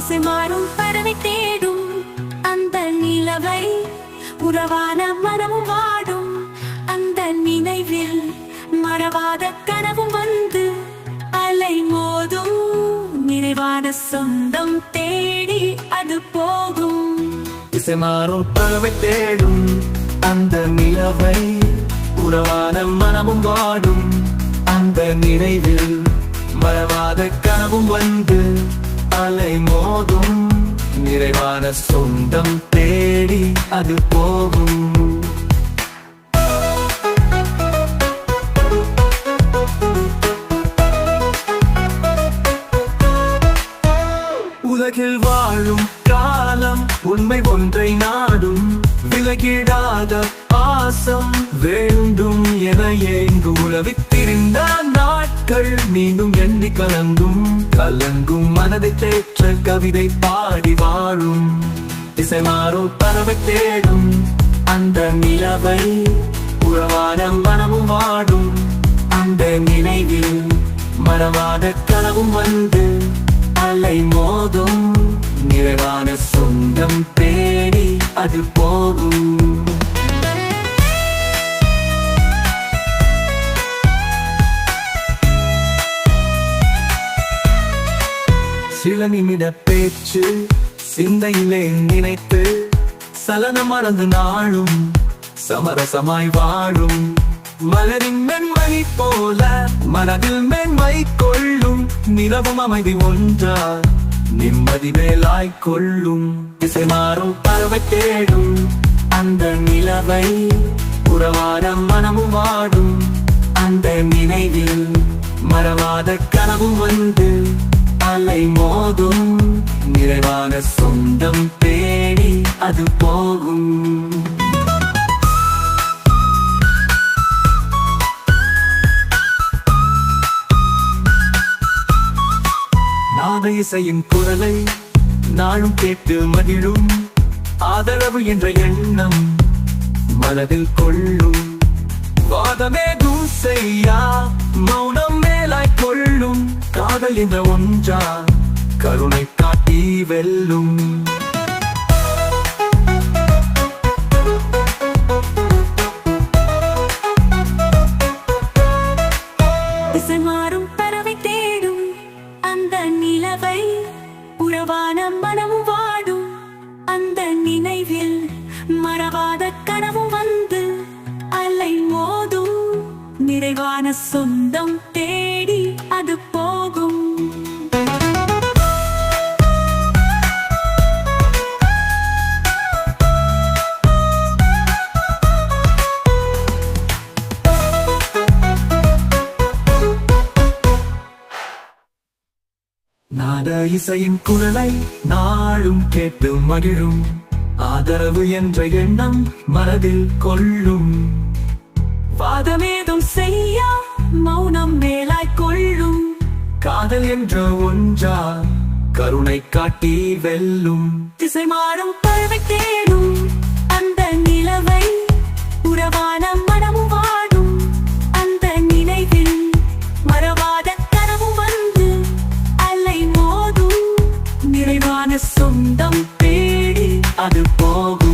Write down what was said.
திசை மாறும் பறவை தேடும் அந்த நிலவை உறவான மனமும் வாடும் அந்த நினைவில் மறவாத கனவும் வந்து அலை மோதும். நிறைவான சொந்தம் தேடி அது போகும். திசை மாறும் பறவை தேடும் அந்த நிலவை உறவான மனமும் வாடும். அந்த நினைவில் மறவாத கனவும் வந்து அலை நிறைவான சொந்தம் தேடி அது போகும். உலகில் வாழும் காலம் உண்மை ஒன்றை நாடும். விலகிடாத பாசம் வேண்டும் என ஏங்கு உலவித் நாள் நாட்கள் மீண்டும் எண்ணி கலங்கும் கலங்கும் மனதை தேற்ற கவிதை பாடி வாழும். திசை மாறோ பறவை தேடும் அந்த நிலவை உறவான மனமும் வாடும். அந்த நினைவில் மரவாத கனவும் வந்து அலை மோதும். நிறைவான சொந்தம் தேடி அது போகும். சில நிமிட பேச்சு சிந்தையிலே நினைத்து சலன மறந்து நாளும் சமரசமாய் வாழும். மலரின் மென்மை போல மனதில் மென்மை கொள்ளும் நிலவும் அமைதி ஒன்றா நிம்மதி மேலாய் கொள்ளும். திசை மாறும் பறவை தேடும் அந்த நிலவை உறவான மனமும் ஆடும். அந்த நினைவில் மறவாத கனவும் வந்து அலை மோதும். நிறைவான சொந்தம் தேடி அது போகும். நாத இசையின் குரலை நாளும் கேட்டு மகிழும். ஆதரவு என்ற எண்ணம் மனதில் கொள்ளும். காதல் இந்த ஒன்றா கருணை காட்டி வெல்லும். திசை மாறும் பறவை தேடும். அந்த நிலவை உறவான மனம் வாடும். அந்த நினைவில் மறவாத கனவும் வந்து அலை மோதும். நிறைவான சொந்தம் தேடி அது அந்த இசையின் குரலை நாளும் கேட்டு மகிழும். ஆதரவு என்ற எண்ணம் மனதில் கொள்ளும். வாதமேதும் செய்ய மௌனம் மேலாய் கொள்ளும். காதல் என்ற ஒன்றா கருணை காட்டி வெல்லும். திசை மாறும் பறவை தேடும் அந்த நிலவை உறவான நிறைவான சொந்தம் பேடி அது போகும்.